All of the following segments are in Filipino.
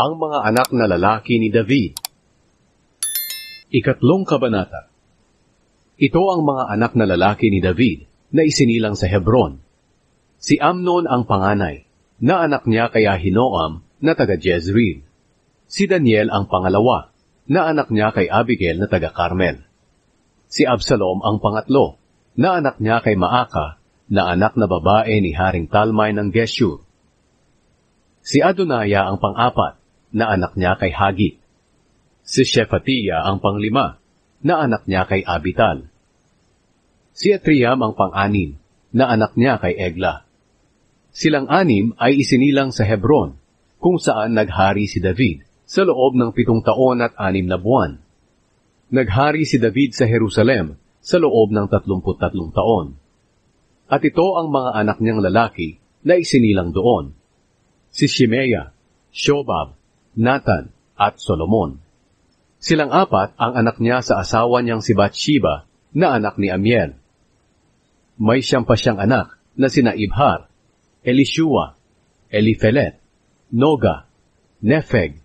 Ang mga anak na lalaki ni David. Ikatlong kabanata. Ito ang mga anak na lalaki ni David na isinilang sa Hebron. Si Amnon ang panganay, na anak niya kay Ahinoam na taga Jezreel. Si Daniel ang pangalawa, na anak niya kay Abigail na taga Carmel. Si Absalom ang pangatlo, na anak niya kay Maaka, na anak na babae ni Haring Talmay ng Geshur. Si Adonaya ang pang-apat, na anak niya kay Hagit. Si Shephatiah ang panglima, na anak niya kay Abital. Si Atriam ang pang-anim, na anak niya kay Egla. Silang anim ay isinilang sa Hebron, kung saan naghari si David sa loob ng pitong taon at anim na buwan. Naghari si David sa Jerusalem sa loob ng tatlumput tatlong taon. At ito ang mga anak niyang lalaki na isinilang doon. Si Shimea, Shobab, Nathan, at Solomon. Silang apat ang anak niya sa asawa niyang si Bathsheba na anak ni Amiel. May siyam pa siyang anak na sina Ibhar, Elishua, Elifelet, Noga, Nefeg,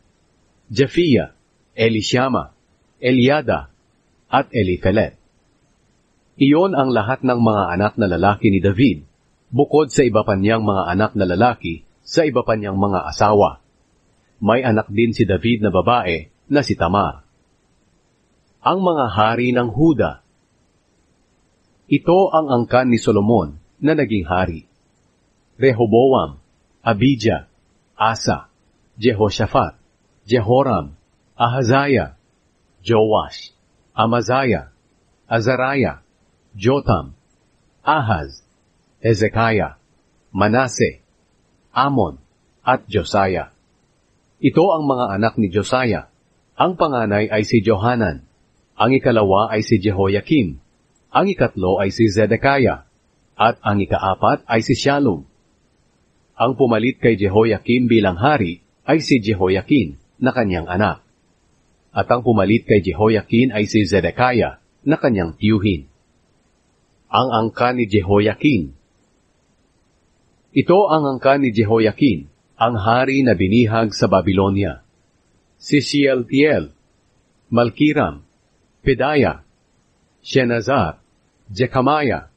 Japhia, Elishama, Eliada, at Elifelet. Iyon ang lahat ng mga anak na lalaki ni David, bukod sa iba pa niyang mga anak na lalaki sa iba pa niyang mga asawa. May anak din si David na babae na si Tamar. Ang mga hari ng Huda Ito ang angkan ni Solomon na naging hari. Rehoboam, Abijah, Asa, Jehoshaphat, Jehoram, Ahaziah, Joash, Amaziah, Azariah, Jotam, Ahaz, Hezekiah, Manase, Amon, at Josiah. Ito ang mga anak ni Josiah. Ang panganay ay si Johanan. Ang ikalawa ay si Jehoiakim. Ang ikatlo ay si Zedekiah. At ang ikaapat ay si Shalom. Ang pumalit kay Jehoiakim bilang hari ay si Jehoiakin na kanyang anak. At ang pumalit kay Jehoiakin ay si Zedekiah na kanyang tiyuhin. Ang angka ni Jehoiakin Ito ang angka ni Jehoiakin, ang hari na binihag sa Babylonia. Si Shealtiel, Malkiram, Pedaya, Shenazar, Jecamiah,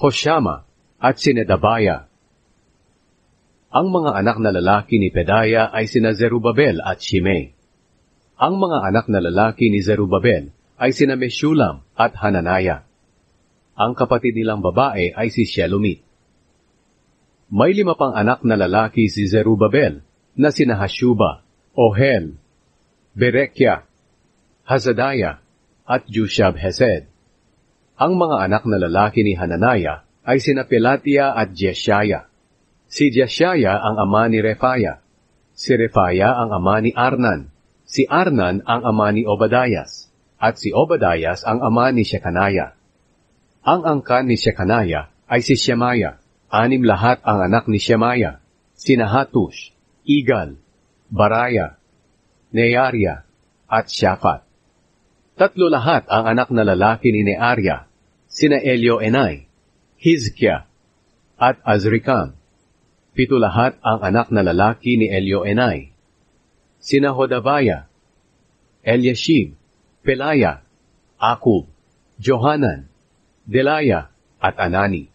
Hoshama, at Sinedabaya. Ang mga anak na lalaki ni Pedaya ay sina Zerubabel at Shimei. Ang mga anak na lalaki ni Zerubabel ay sina Meshulam at Hananaya. Ang kapatid nilang babae ay si Shelomit. May lima pang anak na lalaki si Zerubabel na sina Hashuba, Ohel, Berekia, Hazadaya, at Jushab Hesed. Ang mga anak na lalaki ni Hananaya ay sina Pelatia at Jeshaya. Si Jeshaya ang ama ni Refaya. Si Refaya ang ama ni Arnan. Si Arnan ang ama ni Obadayas. At si Obadayas ang ama ni Shekanaya. Ang angkan ni Shekanaya ay si Shemaya. Anim lahat ang anak ni Shemaya. Sina Hatush, Igal, Baraya, Nearia, at Shaphat. Tatlo lahat ang anak na lalaki ni Nearia, sina Elioenai, Hizkia, at Azrikam. Pito lahat ang anak na lalaki ni Elioenai, sina Hodavaya, Eliashib, Pelaya, Akub, Johanan, Delaya, at Anani.